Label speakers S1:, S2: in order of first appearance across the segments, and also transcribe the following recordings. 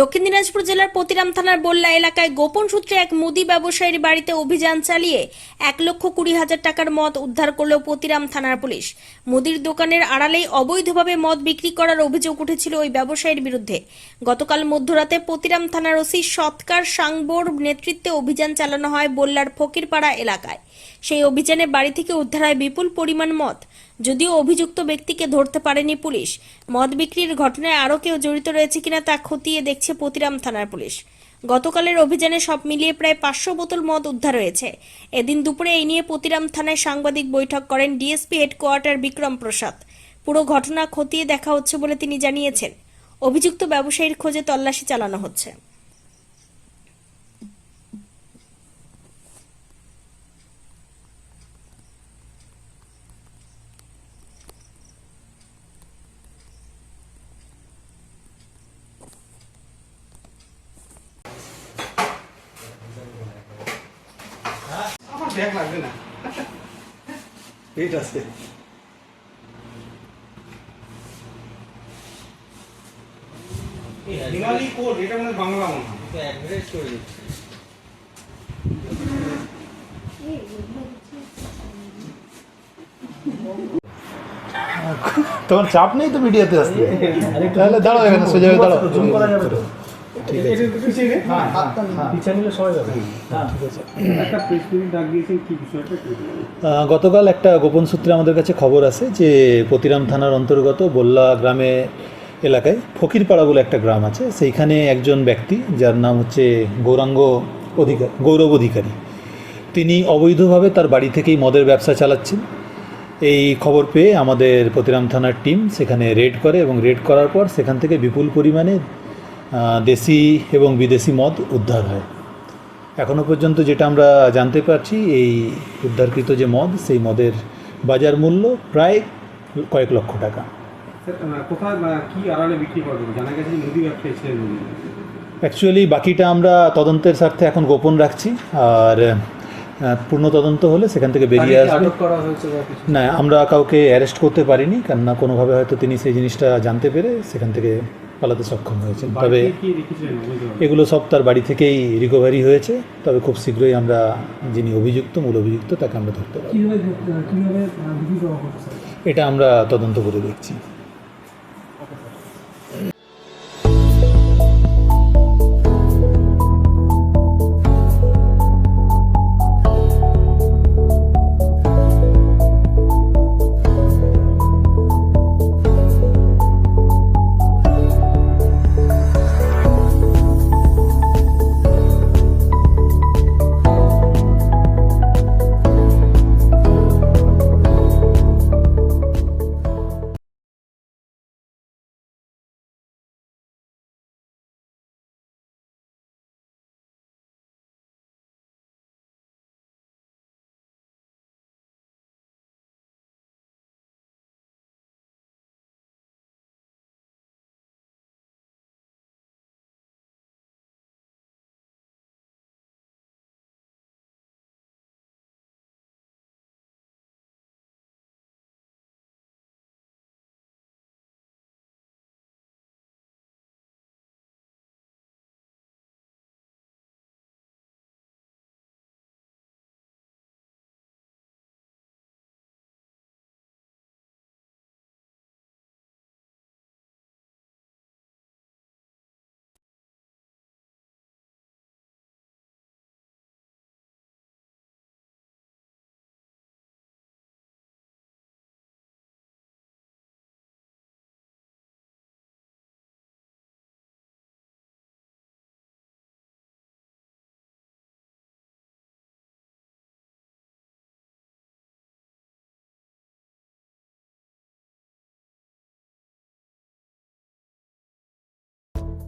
S1: দক্ষিণ দিনাজপুর জেলার পতিরাম থানার বল্লা এলাকায় গোপন সূত্রে এক মুদি ব্যবসায়ীর বাড়িতে অভিযান চালিয়ে এক লক্ষ কুড়ি হাজার টাকার মদ উদ্ধার করল পতিরাম থানার পুলিশ। মুদির দোকানের আড়ালেই অবৈধভাবে মদ বিক্রি করার অভিযোগ উঠেছিল ওই ব্যবসায়ীর বিরুদ্ধে। গতকাল মধ্যরাতে পতিরাম থানার ওসি সৎকার সাংবোর নেতৃত্বে অভিযান চালানো হয় বল্লার ফকিরপাড়া এলাকায়। সেই অভিযানে বাড়ি থেকে উদ্ধার হয় বিপুল পরিমাণ মদ। যদিও অভিযুক্ত ব্যক্তিকে ধরতে পারেনি পুলিশ। মদ বিক্রির ঘটনায় আরও কেউ জড়িত রয়েছে কিনা তা খতিয়ে দেখছে পতিরাম থানার পুলিশ। গতকালের অভিযানে সব মিলিয়ে প্রায় পাঁচশো বোতল মদ উদ্ধার হয়েছে। এদিন দুপুরে এই নিয়ে পতিরাম থানায় সাংবাদিক বৈঠক করেন ডিএসপি হেডকোয়ার্টার বিক্রম প্রসাদ। পুরো ঘটনা খতিয়ে দেখা হচ্ছে বলে তিনি জানিয়েছেন। অভিযুক্ত ব্যবসায়ীর খোঁজে তল্লাশি চালানো হচ্ছে।
S2: ব্যাগ লাগবে না।
S3: পেট আছে।
S2: হিমালি কোড এটা মানে বাংলা মনে হয়।
S3: অ্যাডভার্টাইজ করে দিচ্ছি।
S4: তোমার চাপ নেই তো মিডিয়াতে আসতে? তাহলে দাঁড়াও এখানে সোজা দাঁড়াও।
S5: জুম করা যাবে তো?
S4: ঠিক আছে।
S5: হ্যাঁ ঠিক আছে।
S2: একটা প্রেস মিট ডাক দিয়েছেন কি বিষয়টা কি
S4: আহ, গতকাল একটা গোপন সূত্রে আমাদের কাছে খবর আছে যে পতিরাম থানার অন্তর্গত বল্লা গ্রামে এলাকায় ফকিরপাড়া বলে একটা গ্রাম আছে। সেইখানে একজন ব্যক্তি যার নাম হচ্ছে গৌরাঙ্গ অধিকার গৌরব অধিকারী তিনি অবৈধভাবে তার বাড়ি থেকেই মদের ব্যবসা চালাচ্ছেন। এই খবর পেয়ে আমাদের পতিরাম থানার টিম সেখানে রেড করে এবং রেড করার পর সেখান থেকে বিপুল পরিমাণে দেশি এবং বিদেশি মদ উদ্ধার হয়। এখনও পর্যন্ত যেটা আমরা জানতে পারছি এই উদ্ধারকৃত যে মদ সেই মদের বাজার মূল্য প্রায় কয়েক লক্ষ টাকা। অ্যাকচুয়ালি বাকিটা আমরা তদন্তের স্বার্থে এখন গোপন রাখছি। আর পূর্ণ তদন্ত হলে সেখান থেকে বেরিয়ে আসবে। না আমরা কাউকে অ্যারেস্ট করতে পারিনি কেননা কোনোভাবে হয়তো তিনি সেই জিনিসটা জানতে পেরে সেখান থেকে পালাতে সক্ষম হয়েছেন। তবে? এগুলো সব তার বাড়ি থেকেই রিকভারি হয়েছে। তবে খুব শীঘ্রই আমরা যিনি অভিযুক্ত মূল অভিযুক্ত তাকে আমরা ধরতে
S5: স্যার
S4: এটা আমরা তদন্ত করে দেখছি।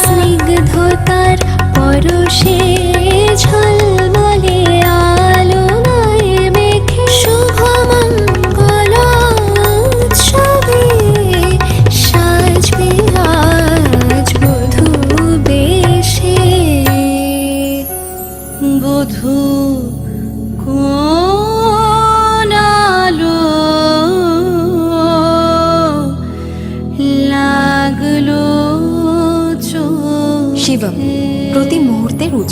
S6: স্নিগ্ধতার পরশে